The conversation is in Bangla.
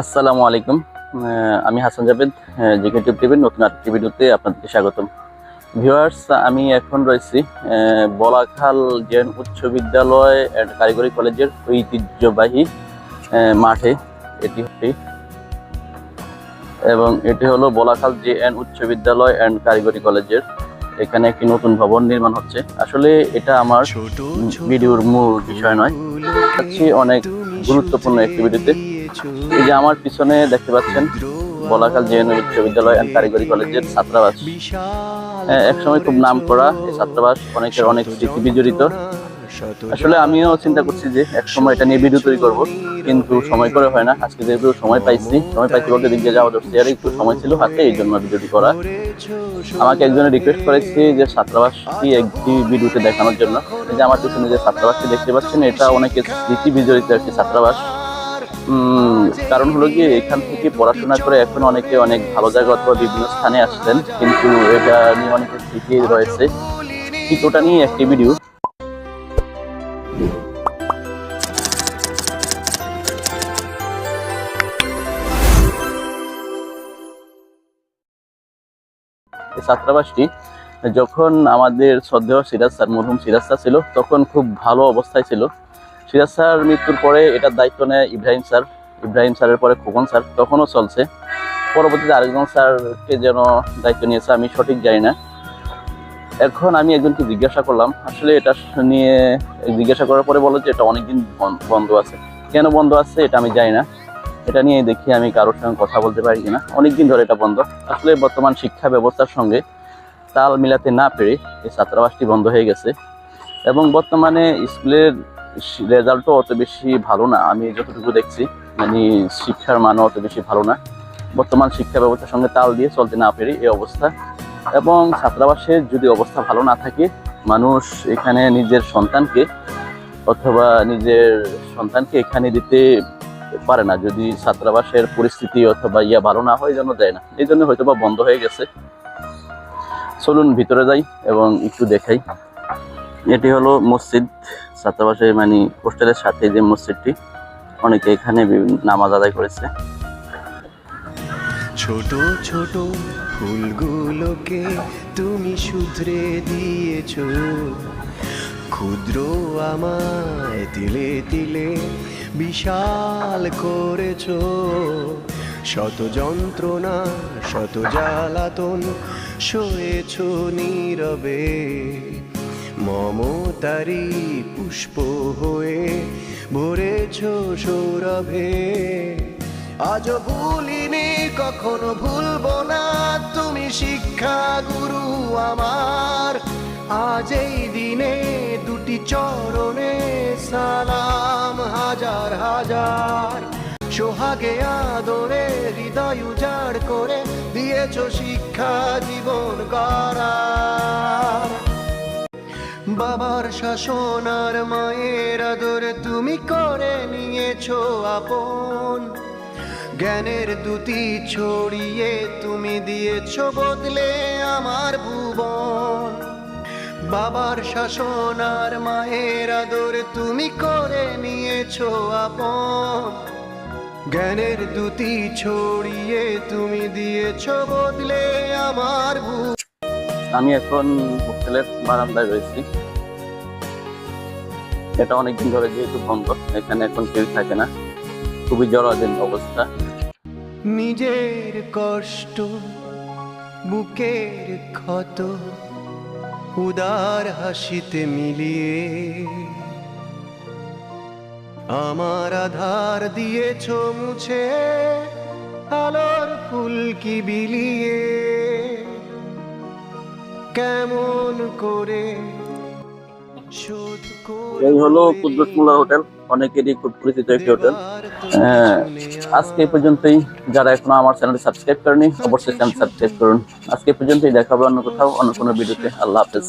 আসসালামু আলাইকুম। আমি হাসান জাভেদ জিকে টিউব টিভির নতুন আরেকটি ভিডিওতে আপনাদেরকে স্বাগতম। ভিউয়ার্স আমি এখন রয়েছি বলাখাল জেন উচ্চ বিদ্যালয় অ্যান্ড কারিগরি কলেজের ঐতিহ্যবাহী মাঠে। এটি হচ্ছে এবং এটি হলো বলাখাল জে এন উচ্চ বিদ্যালয় অ্যান্ড কারিগরি কলেজের। এখানে একটি নতুন ভবন নির্মাণ হচ্ছে। আসলে এটা আমার ভিডিওর মূল বিষয় নয়। অনেক গুরুত্বপূর্ণ একটি ভিডিওতে এই যে আমার পিছনে দেখতে পাচ্ছেন বলাকাল জেএন উচ্চ বিদ্যালয় অ্যান্ড কারিগরি কলেজের ছাত্রাবাস। হ্যাঁ, একসময় খুব নাম করা এই ছাত্রাবাস অনেকের অনেক স্মৃতি বিজড়িত আসলে আমিও চিন্তা করছি যে এক সময় এটা নিয়ে ভিডিও তৈরি করব কিন্তু সময় করে হয় না। আজকে যেহেতু সময় পাইছি সময় পাইছি বলতে দিক দিয়ে যাওয়া ধরছি আর একটু সময় ছিল হাতে এই জন্য ভিডিওটি করা। আমাকে একজনে রিকোয়েস্ট করেছি যে ছাত্রাবাসটি একটি ভিডিওতে দেখানোর জন্য। যে আমার পিছনে যে ছাত্রাবাসটি দেখতে পাচ্ছেন এটা অনেকের স্মৃতি বিজড়িত একটি ছাত্রাবাস। কারণ হলো গিয়ে এখান থেকে পড়াশোনা করে এখন অনেকে অনেক ভালো জায়গা অথবা বিভিন্ন স্থানে আসছেন, কিন্তু এটা নিয়ে অনেকের স্মৃতি রয়েছে। ঠিক ওটা নিয়ে একটি ভিডিও ছাত্রাবাসটি, যখন আমাদের শ্রদ্ধেয় সিরাজ স্যার, মরহুম সিরাজ স্যার ছিল, তখন খুব ভালো অবস্থায় ছিল। সিরাজ স্যার মৃত্যুর পরে এটার দায়িত্ব নেয় ইব্রাহিম স্যার। ইব্রাহিম স্যারের পরে খোকন স্যার। তখনও চলছে। পরবর্তীতে আরেকজন স্যারকে যেন দায়িত্ব নিয়েছে, আমি সঠিক জানি না। এখন আমি একজনকে জিজ্ঞাসা করলাম, আসলে এটা নিয়ে জিজ্ঞাসা করার পরে বলো যে এটা অনেকদিন বন- বন্ধ আছে। কেন বন্ধ আছে এটা আমি জানি না। এটা নিয়ে দেখি আমি কারোর সঙ্গে কথা বলতে পারি কিনা। অনেকদিন ধরে এটা বন্ধ। আসলে বর্তমান শিক্ষা ব্যবস্থার সঙ্গে তাল মিলাতে না পেরে এই ছাত্রাবাসটি বন্ধ হয়ে গেছে। এবং বর্তমানে স্কুলের রেজাল্টও অত বেশি ভালো না। আমি যতটুকু দেখছি মানে শিক্ষার মানও অত বেশি ভালো না। বর্তমান শিক্ষা ব্যবস্থার সঙ্গে তাল দিয়ে চলতে না পেরে এই অবস্থা। এবং ছাত্রাবাসের যদি অবস্থা ভালো না থাকে, মানুষ এখানে নিজের সন্তানকে অথবা নিজের সন্তানকে এখানে দিতে পারে না। যদি ছাত্রাবাসের পরিস্থিতি অথবা ইয়া ভালো না হয়, যেন দেয় না। এই জন্য হয়তো বা বন্ধ হয়ে গেছে। চলুন ভিতরে যাই এবং একটু দেখাই। এটি হলো মসজিদ, ছাত্রাবাসের মানে হোস্টেলের সাথে যে মসজিদটি, অনেকে এখানে নামাজ আদায় করেছে। ছোট ছোট ফুলগুলোকে তুমি শুধরে দিয়েছ। ক্ষুদ্র আমায় তিলে তিলে বিশাল করেছ। শত যন্ত্রণা, শত জ্বালাতন সয়েছ নীরবে। মমতারি পুষ্প হয়ে ভরেছ সৌরভে। আজ ভুলিনি কখনো ভুলবো না, তুমি শিক্ষা গুরু আমার। আজ এই দিনে দুটি চরণে সালাম হাজার হাজার। সোহাগে আদরে হৃদয় উজাড় করে দিয়েছ শিক্ষা জীবন গড়ার বাবার শাসন আর মায়ের আদর তুমি করে নিয়েছো আপন। জ্ঞানের দুটি ছড়িয়ে তুমি দিয়েছ বদলে আমার ভুবন। বাবার শাসন আর মায়ের আদর তুমি করে নিয়েছো আপন। জ্ঞানের দুটি ছড়িয়ে তুমি দিয়েছ বদলে আমার ভু আমি এখন হোস্টেলের বারান্দায় রয়েছি। এটা অনেকদিন ধরে যেহেতু বন্ধ, এখানে এখন কেউ থাকে না। খুবই জরাজীর্ণ অবস্থা। নিজের কষ্ট, বুকের ক্ষত, উদার হাসিতে মিলিয়ে আমার আধার দিয়েছ মুছে, আলোর ফুলকি বিলিয়ে। কেমন করে এই হলো কুদ্দুস মোল্লার হোটেল। অনেকেরই খুব পরিচিত একটি হোটেল। হ্যাঁ, আজকে পর্যন্তই। যারা এখনও আমার চ্যানেল সাবস্ক্রাইব করেনি অবশ্যই চ্যানেল সাবস্ক্রাইব করুন। আজকে পর্যন্তই। দেখাবো অন্য কোথাও অন্য কোনো ভিডিওতে। আল্লাহ হাফেজ।